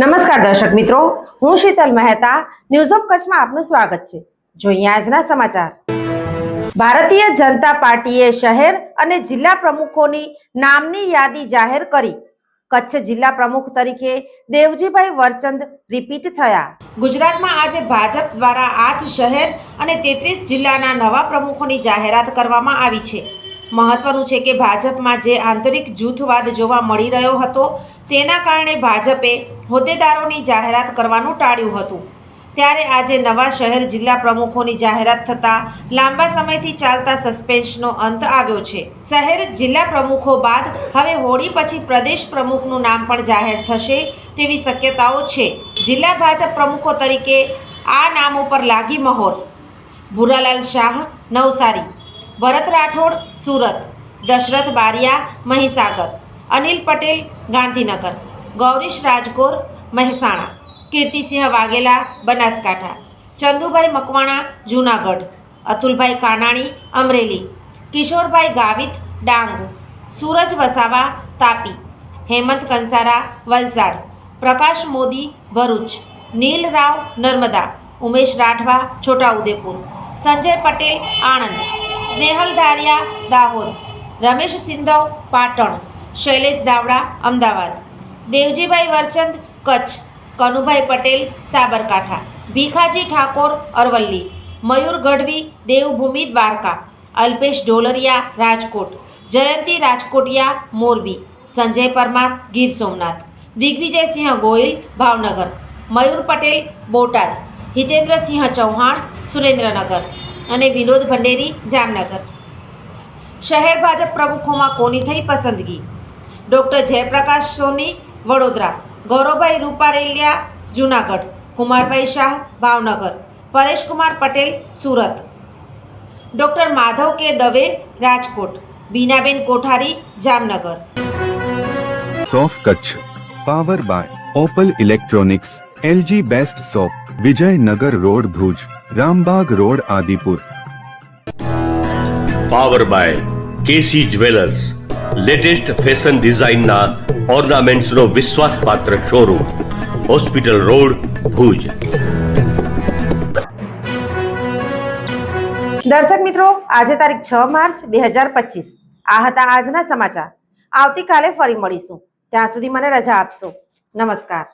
નમસ્કાર દર્શક મિત્રો, હું શીતલ મહેતા ન્યૂઝ ઓફ કચ્છમાં આપનું સ્વાગત છે. જોઈએ આજના સમાચાર. ભારતીય જનતા પાર્ટીએ શહેર અને જિલ્લા પ્રમુખોની નામની યાદી જાહેર કરી. કચ્છ જિલ્લા પ્રમુખ તરીકે દેવજીભાઈ વરચંદ રિપીટ થયા. ગુજરાતમાં આજે ભાજપ દ્વારા આઠ શહેર અને તેત્રીસ જિલ્લાના નવા પ્રમુખોની જાહેરાત કરવામાં આવી છે. મહત્વનું છે કે ભાજપમાં જે આંતરિક જૂથવાદ જોવા મળી રહ્યો હતો, તેના કારણે ભાજપે હોદ્દેદારોની જાહેરાત કરવાનું ટાળ્યું હતું. ત્યારે આજે નવા શહેર જિલ્લા પ્રમુખોની જાહેરાત થતાં લાંબા સમયથી ચાલતા સસ્પેન્સનો અંત આવ્યો છે. શહેર જિલ્લા પ્રમુખો બાદ હવે હોળી પછી પ્રદેશ પ્રમુખનું નામ પણ જાહેર થશે તેવી શક્યતાઓ છે. જિલ્લા ભાજપ પ્રમુખો તરીકે આ નામ ઉપર લાગી મહોર. ભૂરાલાલ શાહ, નવસારી. ભરત રાઠોડ, સુરત. દશરથ બારિયા, મહીસાગર. અનિલ પટેલ, ગાંધીનગર. ગૌરીશ રાજગોર, મહેસાણા. કીર્તિસિંહ વાઘેલા, બનાસકાંઠા. ચંદુભાઈ મકવાણા, જૂનાગઢ. અતુલભાઈ કાનાણી, અમરેલી. કિશોરભાઈ ગાવિત, ડાંગ. સૂરજ વસાવા, તાપી. હેમંત કંસારા, વલસાડ. પ્રકાશ મોદી, ભરૂચ. નીલ રાવ, નર્મદા. ઉમેશ રાઠવા, છોટાઉદેપુર. સંજય પટેલ, આણંદ. સ્નેહલ ધારિયા, દાહોદ. રમેશ સિંધવ, પાટણ. શૈલેષ દાવડા, અમદાવાદ. દેવજીભાઈ વરચંદ, કચ્છ. કનુભાઈ પટેલ, સાબરકાંઠા. ભીખાજી ઠાકોર, અરવલ્લી. મયુર ગઢવી, દેવભૂમિ, દ્વારકા. અલ્પેશ ઢોલરિયા, રાજકોટ. જયંતી રાજકોટિયા, મોરબી. સંજય પરમાર, ગીર સોમનાથ. દિગ્વિજયસિંહ ગોયલ, ભાવનગર. મયુર પટેલ, બોટાદ. હિતેન્દ્રસિંહ ચૌહાણ, સુરેન્દ્રનગર. અને વિનોદ ભંડેરી જામનગર. શહેર ભાજપ પ્રમુખોમાં કોની થઈ પસંદગી? Doctor Jayprakash Soni, Vadodara. Gauravbhai Rupareliya, Junagadh. Kumarbhai Shah, Bhavnagar. Pareshkumar Patel, Surat. Doctor Madhav K Dave, Rajkot. Binaben Kothari, Jamnagar. સોફ Kutch. Power by Opal electronics, LG best shop Vijaynagar road Bhuj. Rambag road Adipur. Power by KC jewellers latest fashion ડિઝાઇનના ઓર્નામેન્ટ્સનો વિશ્વાસપાત્ર showroom hospital road Bhuj. દર્શક મિત્રો આજે તારીખ છ March બે હજાર પચીસ. આ હતા આજના સમાચાર. આવતીકાલે ફરી મળીશું. ત્યાં સુધી મને રજા આપશો. નમસ્કાર.